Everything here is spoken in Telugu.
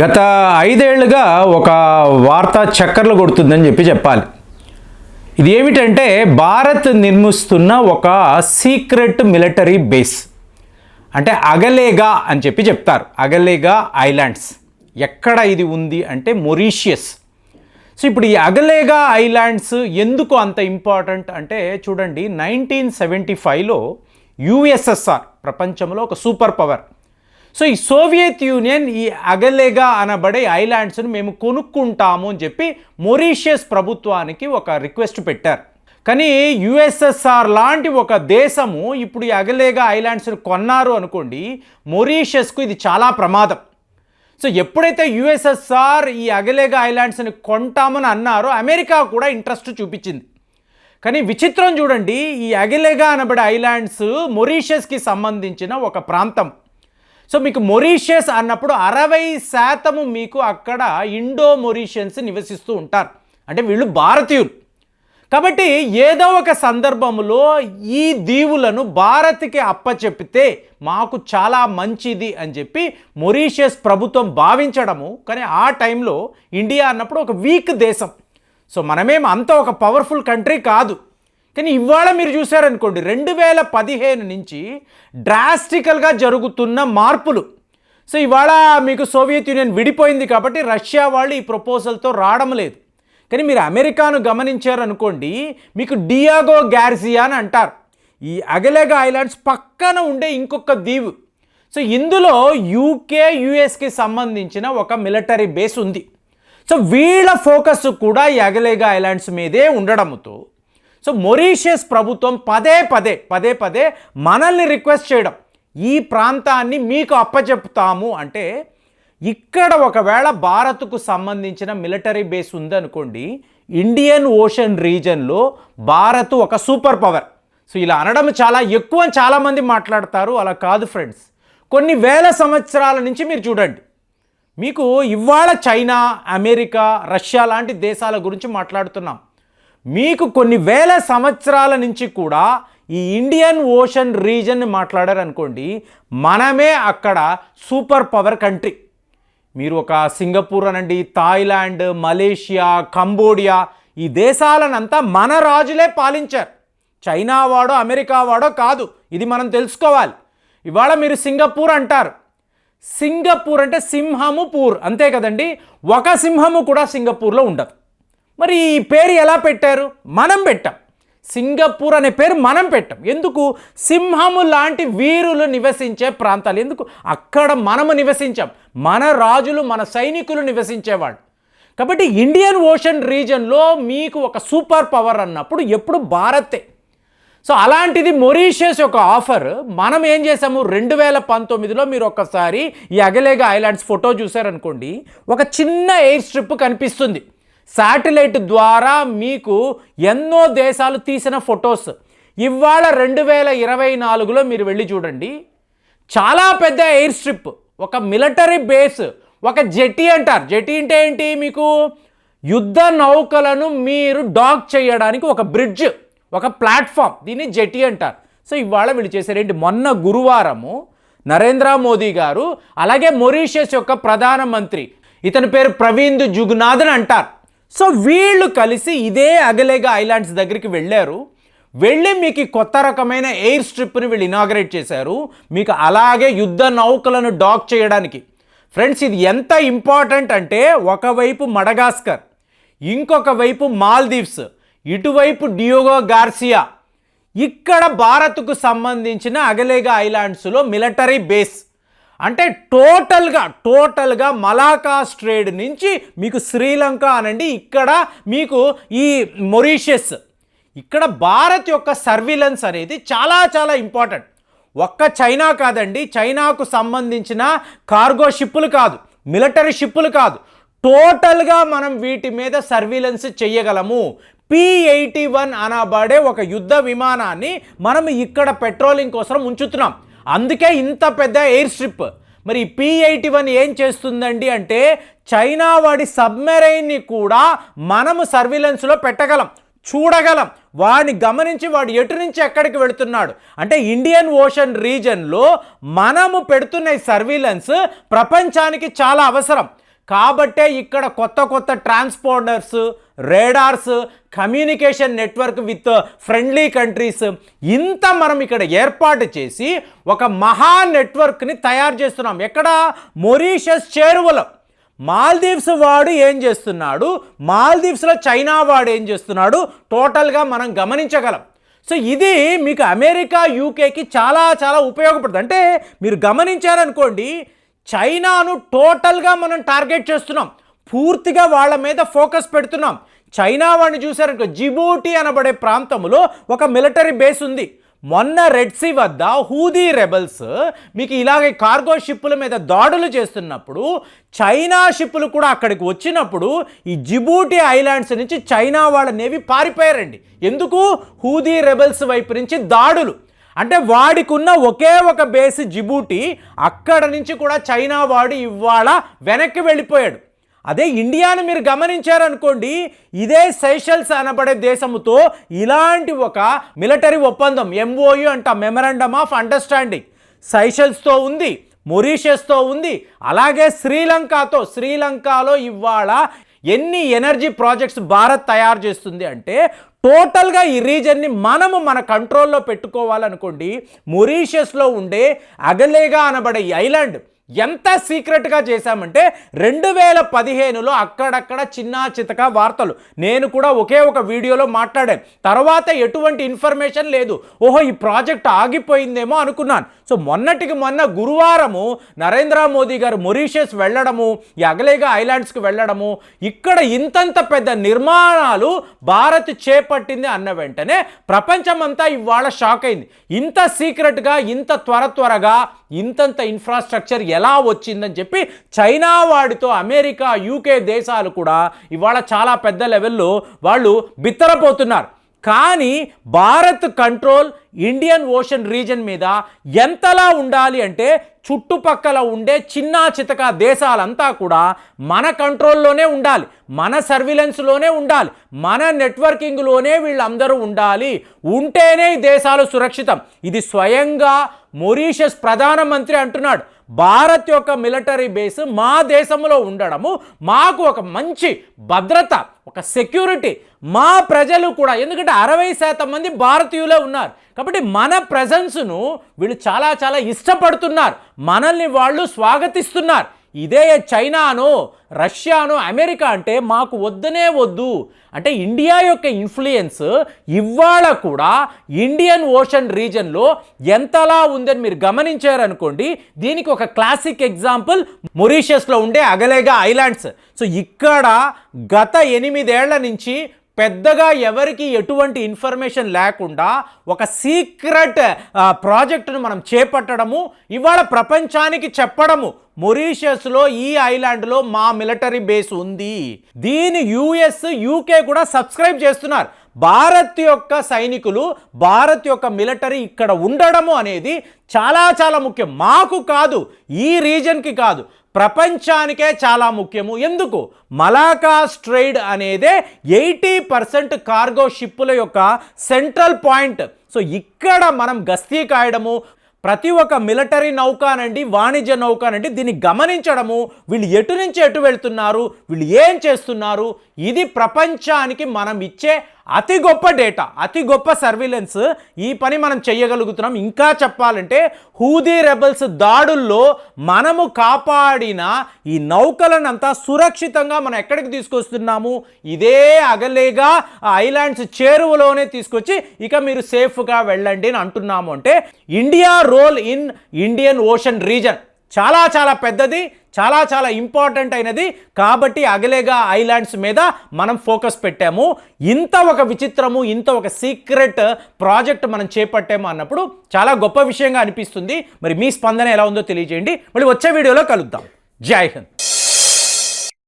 గత ఐదేళ్ళుగా ఒక వార్త చక్కర్లు కొడుతుందని చెప్పి చెప్పాలి. ఇది ఏమిటంటే భారత్ నిర్మిస్తున్న ఒక సీక్రెట్ మిలిటరీ బేస్. అంటే అగలేగా అని చెప్పి చెప్తారు. Agalega islands. ఎక్కడ ఇది ఉంది అంటే మొరీషియస్. సో ఇప్పుడు ఈ అగలేగా ఐలాండ్స్ ఎందుకు అంత ఇంపార్టెంట్ అంటే చూడండి నైన్టీన్ సెవెంటీ ఫైవ్లో యుఎస్ఎస్ఆర్ ప్రపంచంలో ఒక సూపర్ పవర్. సో ఈ సోవియత్ యూనియన్ ఈ అగలేగా అనబడే ఐలాండ్స్ను మేము కొనుక్కుంటాము అని చెప్పి మొరీషియస్ ప్రభుత్వానికి ఒక రిక్వెస్ట్ పెట్టారు. కానీ యుఎస్ఎస్ఆర్ లాంటి ఒక దేశము ఇప్పుడు ఈ అగలేగా ఐలాండ్స్ను కొన్నారు అనుకోండి మొరీషియస్కు ఇది చాలా ప్రమాదం. సో ఎప్పుడైతే యుఎస్ఎస్ఆర్ ఈ అగలేగా ఐలాండ్స్ని కొంటామని అన్నారో అమెరికా కూడా ఇంట్రెస్ట్ చూపించింది. కానీ విచిత్రం చూడండి ఈ అగిలేగా అనబడే ఐలాండ్స్ మొరీషియస్కి సంబంధించిన ఒక ప్రాంతం. సో మీకు మొరీషియస్ అన్నప్పుడు అరవై శాతము మీకు అక్కడ ఇండో మొరీషియన్స్ నివసిస్తూ ఉంటారు. అంటే వీళ్ళు భారతీయులు. కాబట్టి ఏదో ఒక సందర్భంలో ఈ దీవులను భారత్కి అప్పచెప్పితే మాకు చాలా మంచిది అని చెప్పి మొరీషియస్ ప్రభుత్వం భావించడము. కానీ ఆ టైంలో ఇండియా అన్నప్పుడు ఒక వీక్ దేశం. సో మనమేం అంత ఒక పవర్ఫుల్ కంట్రీ కాదు. కానీ ఇవాళ మీరు చూసారనుకోండి రెండు వేల పదిహేను నుంచి డ్రాస్టికల్గా జరుగుతున్న మార్పులు. సో ఇవాళ మీకు సోవియత్ యూనియన్ విడిపోయింది కాబట్టి రష్యా వాళ్ళు ఈ ప్రపోజల్తో రావడం లేదు. కానీ మీరు అమెరికాను గమనించారనుకోండి మీకు డియాగో గ్యార్సియా అని అంటారు. ఈ అగలేగా ఐలాండ్స్ పక్కన ఉండే ఇంకొక దీవు. సో ఇందులో యూకే యుఎస్కి సంబంధించిన ఒక మిలిటరీ బేస్ ఉంది. సో వీళ్ళ ఫోకస్ కూడా ఈ అగలేగా ఐలాండ్స్ మీదే ఉండడంతో సో మొరీషియస్ ప్రభుత్వం పదే పదే పదే పదే మనల్ని రిక్వెస్ట్ చేయడం. ఈ ప్రాంతాన్ని మీకు అప్పచెప్తాము అంటే ఇక్కడ ఒకవేళ భారత్కు సంబంధించిన మిలిటరీ బేస్ ఉందనుకోండి ఇండియన్ ఓషన్ రీజన్లో భారత్ ఒక సూపర్ పవర్. సో ఇలా అనడం చాలా ఎక్కువ చాలామంది మాట్లాడతారు అలా కాదు ఫ్రెండ్స్. కొన్ని వేల సంవత్సరాల నుంచి మీరు చూడండి. మీకు ఇవాళ చైనా అమెరికా రష్యా లాంటి దేశాల గురించి మాట్లాడుతున్నాం. మీకు కొన్ని వేల సంవత్సరాల నుంచి కూడా ఈ ఇండియన్ ఓషన్ రీజన్ మాట్లాడారనుకోండి మనమే అక్కడ సూపర్ పవర్ కంట్రీ. మీరు ఒక సింగపూర్ అనండి థాయిలాండ్ మలేషియా కంబోడియా ఈ దేశాలనంతా మన రాజులే పాలించారు. చైనా వాడో అమెరికా వాడో కాదు ఇది మనం తెలుసుకోవాలి. ఇవాళ మీరు సింగపూర్ అంటారు. సింగపూర్ అంటే సింహము పూర్ అంతే కదండి? ఒక సింహము కూడా సింగపూర్లో ఉండదు. మరి ఈ పేరు ఎలా పెట్టారు? మనం పెట్టాం. సింగపూర్ అనే పేరు మనం పెట్టాం. ఎందుకు? సింహము లాంటి వీరులు నివసించే ప్రాంతాలు. ఎందుకు? అక్కడ మనము నివసించాం. మన రాజులు మన సైనికులు నివసించేవాళ్ళు. కాబట్టి ఇండియన్ ఓషన్ రీజన్లో మీకు ఒక సూపర్ పవర్ అన్నప్పుడు ఎప్పుడు భారతే. సో అలాంటిది మొరీషియస్ యొక్క ఆఫర్. మనం ఏం చేసాము రెండు వేల పంతొమ్మిదిలో మీరు ఒక్కసారి ఈ అగలేగా ఐలాండ్స్ ఫోటో చూసారనుకోండి ఒక చిన్న ఎయిర్ స్ట్రిప్ కనిపిస్తుంది. శాటిలైట్ ద్వారా మీకు ఎన్నో దేశాలు తీసిన ఫొటోస్. ఇవాళ రెండు వేల ఇరవై నాలుగులో మీరు వెళ్ళి చూడండి. చాలా పెద్ద ఎయిర్ స్ట్రిప్ ఒక మిలిటరీ బేస్ ఒక జెటీ అంటారు. జెటీ అంటే ఏంటి మీకు? యుద్ధ నౌకలను మీరు డాక్ చేయడానికి ఒక బ్రిడ్జ్ ఒక ప్లాట్ఫామ్. దీన్ని జెటీ అంటారు. సో ఇవాళ వీళ్ళు చేశారేంటి మొన్న గురువారము నరేంద్ర మోదీ గారు అలాగే మొరీషియస్ యొక్క ప్రధానమంత్రి ఇతని పేరు ప్రవీంద్ జుగ్నాథ్ అని అంటారు. సో వీళ్ళు కలిసి ఇదే అగలేగా ఐలాండ్స్ దగ్గరికి వెళ్ళారు. వెళ్ళి మీకు ఈ కొత్త రకమైన ఎయిర్ స్ట్రిప్ని వీళ్ళు ఇనాగరేట్ చేశారు. మీకు అలాగే యుద్ధ నౌకలను డాక్ చేయడానికి. ఫ్రెండ్స్ ఇది ఎంత ఇంపార్టెంట్ అంటే ఒకవైపు మడగాస్కర్ ఇంకొక వైపు మాల్దీవ్స్ ఇటువైపు డియోగో గార్సియా. ఇక్కడ భారత్కు సంబంధించిన అగలేగా ఐలాండ్స్లో మిలిటరీ బేస్. అంటే టోటల్గా టోటల్గా మలాకా స్ట్రేడ్ నుంచి మీకు శ్రీలంక అనండి. ఇక్కడ మీకు ఈ మొరీషియస్ ఇక్కడ భారత్ యొక్క సర్విలెన్స్ అనేది చాలా చాలా ఇంపార్టెంట్. ఒక్క చైనా కాదండి చైనాకు సంబంధించిన కార్గో షిప్పులు కాదు మిలిటరీ షిప్పులు కాదు. టోటల్గా మనం వీటి మీద సర్వీలెన్స్ చేయగలము. పి ఎయిటీ వన్ అనబడే ఒక యుద్ధ విమానాన్ని మనం ఇక్కడ పెట్రోలింగ్ కోసం ఉంచుతున్నాం. అందుకే ఇంత పెద్ద ఎయిర్ స్ట్రిప్. మరి పి ఎయిటీ వన్ ఏం చేస్తుందండి అంటే చైనా వాడి సబ్మెరైన్ని కూడా మనము సర్వీలెన్స్లో పెట్టగలం చూడగలం. వాడిని గమనించి వాడు ఎటు నుంచి ఎక్కడికి వెళుతున్నాడు. అంటే ఇండియన్ ఓషన్ రీజన్లో మనము పెడుతున్న ఈ సర్వీలెన్స్ ప్రపంచానికి చాలా అవసరం. కాబట్టే ఇక్కడ కొత్త కొత్త transponders radars communication network with friendly countries ఇంత మనం ఇక్కడ ఏర్పాటు చేసి ఒక మహా నెట్వర్క్ని తయారు చేస్తున్నాం. ఎక్కడ? మొరీషస్ చేరువలో. మాల్దీవ్స్ వాడు ఏం చేస్తున్నాడు? మాల్దీవ్స్లో చైనా వాడు ఏం చేస్తున్నాడు? టోటల్గా మనం గమనించగలం. సో ఇది మీకు అమెరికా యూకేకి చాలా చాలా ఉపయోగపడుతుంది. అంటే మీరు గమనించారనుకోండి చైనాను టోటల్గా మనం టార్గెట్ చేస్తున్నాం. పూర్తిగా వాళ్ళ మీద ఫోకస్ పెడుతున్నాం. చైనా వాడిని చూసారనుకో జిబూటి అనబడే ప్రాంతంలో ఒక మిలిటరీ బేస్ ఉంది. మొన్న రెడ్ సీ వద్ద హూదీ రెబల్స్ మీకు ఇలాగే కార్గో షిప్పుల మీద దాడులు చేస్తున్నప్పుడు చైనా షిప్పులు కూడా అక్కడికి వచ్చినప్పుడు ఈ జిబూటి ఐలాండ్స్ నుంచి చైనా వాళ్ళ నేవి పారిపోయారండి. ఎందుకు? హూదీ రెబల్స్ వైపు నుంచి దాడులు. అంటే వాడికున్న ఒకే ఒక బేస్ జిబూటి అక్కడ నుంచి కూడా చైనా వాడు ఇవాళ వెనక్కి వెళ్ళిపోయాడు. అదే ఇండియాను మీరు గమనించారనుకోండి ఇదే సైషల్స్ అనబడే దేశముతో ఇలాంటి ఒక మిలిటరీ ఒప్పందం ఎంఓయు అంట మెమరాండమ్ ఆఫ్ అండర్స్టాండింగ్ సైషల్స్తో ఉంది మొరీషియస్తో ఉంది అలాగే శ్రీలంకతో శ్రీలంకలో ఇవాళ ఎన్ని ఎనర్జీ ప్రాజెక్ట్స్ భారత్ తయారు చేస్తుంది అంటే టోటల్గా ఈ రీజన్ని మనము మన కంట్రోల్లో పెట్టుకోవాలనుకోండి మొరీషియస్లో ఉండే అగలేగా అనబడే ఈ ఐలాండ్ ఎంత సీక్రెట్గా చేశామంటే రెండు వేల పదిహేనులో అక్కడక్కడ చిన్న చితక వార్తలు. నేను కూడా ఒకే ఒక వీడియోలో మాట్లాడాను. తర్వాత ఎటువంటి ఇన్ఫర్మేషన్ లేదు. ఓహో ఈ ప్రాజెక్ట్ ఆగిపోయిందేమో అనుకున్నాను. సో మొన్నటికి మొన్న గురువారము నరేంద్ర మోదీ గారు మొరీషియస్ వెళ్ళడము ఈ అగలేగా ఐలాండ్స్కి వెళ్ళడము ఇక్కడ ఇంతంత పెద్ద నిర్మాణాలు భారత్ చేపట్టింది అన్న వెంటనే ప్రపంచమంతా ఇవాళ షాక్ అయింది. ఇంత సీక్రెట్గా ఇంత త్వర త్వరగా ఇంతంత ఇన్ఫ్రాస్ట్రక్చర్ ఎలా వచ్చిందని చెప్పి చైనా వాడితో అమెరికా యూకే దేశాలు కూడా ఇవాళ చాలా పెద్ద లెవెల్లో వాళ్ళు బిత్తరపోతున్నారు. కానీ Bharat control Indian ocean region మీద ఎంతలా ఉండాలి అంటే చుట్టుపక్కల ఉండే చిన్న చితక దేశాలంతా కూడా మన కంట్రోల్లోనే ఉండాలి. మన సర్విలెన్స్లోనే ఉండాలి. మన నెట్వర్కింగ్లోనే వీళ్ళందరూ ఉండాలి. ఉంటేనే ఈ దేశాలు సురక్షితం. ఇది స్వయంగా మొరీషస్ ప్రధానమంత్రి అంటున్నాడు భారత్ యొక్క మిలిటరీ బేస్ మా దేశంలో ఉండడము మాకు ఒక మంచి భద్రత ఒక సెక్యూరిటీ మా ప్రజలు కూడా. ఎందుకంటే అరవై శాతం మంది భారతీయులే ఉన్నారు. కాబట్టి మన ప్రజెన్స్ను వీళ్ళు చాలా చాలా ఇష్టపడుతున్నారు. మనల్ని వాళ్ళు స్వాగతిస్తున్నారు. ఇదే చైనాను రష్యాను అమెరికా అంటే మాకు వద్దనే వద్దు. అంటే ఇండియా యొక్క ఇన్ఫ్లుయెన్స్ ఇవాళ కూడా ఇండియన్ ఓషన్ రీజన్లో ఎంతలా ఉందని మీరు గమనించారనుకోండి దీనికి ఒక క్లాసిక్ ఎగ్జాంపుల్ మొరీషియస్లో ఉండే అగలేగా ఐలాండ్స్. సో ఇక్కడ గత ఎనిమిదేళ్ళ నుంచి పెద్దగా ఎవరికి ఎటువంటి ఇన్ఫర్మేషన్ లేకుండా ఒక సీక్రెట్ ప్రాజెక్టును మనం చేపట్టడము ఇవాళ ప్రపంచానికి చెప్పడము. మొరీషియస్లో ఈ ఐలాండ్లో మా మిలిటరీ బేస్ ఉంది. దీని యుఎస్ యూకే కూడా సబ్స్క్రైబ్ చేస్తున్నారు. భారత్ యొక్క సైనికులు భారత్ యొక్క మిలిటరీ ఇక్కడ ఉండడము అనేది చాలా చాలా ముఖ్యం. మాకు కాదు ఈ రీజన్కి కాదు. ప్రపంచానికే చాలా ముఖ్యము. ఎందుకు? మలాకా స్ట్రైడ్ అనేదే ఎయిటీ పర్సెంట్ కార్గో షిప్పుల యొక్క సెంట్రల్ పాయింట్. సో ఇక్కడ మనం గస్తీ కాయడము ప్రతి ఒక్క మిలిటరీ నౌకానండి వాణిజ్య నౌకానండి దీన్ని గమనించడము వీళ్ళు ఎటు నుంచి ఎటు వెళ్తున్నారు వీళ్ళు ఏం చేస్తున్నారు ఇది ప్రపంచానికి మనం ఇచ్చే అతి గొప్ప డేటా అతి గొప్ప సర్విలెన్స్ ఈ పని మనం చేయగలుగుతున్నాం ఇంకా చెప్పాలంటే హూదీ రెబల్స్ దాడుల్లో మనము కాపాడిన ఈ నౌకలనంతా సురక్షితంగా మనం ఎక్కడికి తీసుకొస్తున్నాము? ఇదే అగలేగా ఐలాండ్స్ చేరువలోనే తీసుకొచ్చి ఇక మీరు సేఫ్గా వెళ్ళండి అని అంటున్నాము అంటే India role in Indian ocean region. చాలా చాలా పెద్దది చాలా చాలా ఇంపార్టెంట్ అయినది. కాబట్టి అగలేగా ఐలాండ్స్ మీద మనం ఫోకస్ పెట్టాము. ఇంత ఒక విచిత్రము ఇంత ఒక సీక్రెట్ ప్రాజెక్ట్ మనం చేపట్టాము అన్నప్పుడు చాలా గొప్ప విషయంగా అనిపిస్తుంది. మరి మీ స్పందన ఎలా ఉందో తెలియజేయండి. మళ్ళీ వచ్చే వీడియోలో కలుద్దాం. జై హింద్.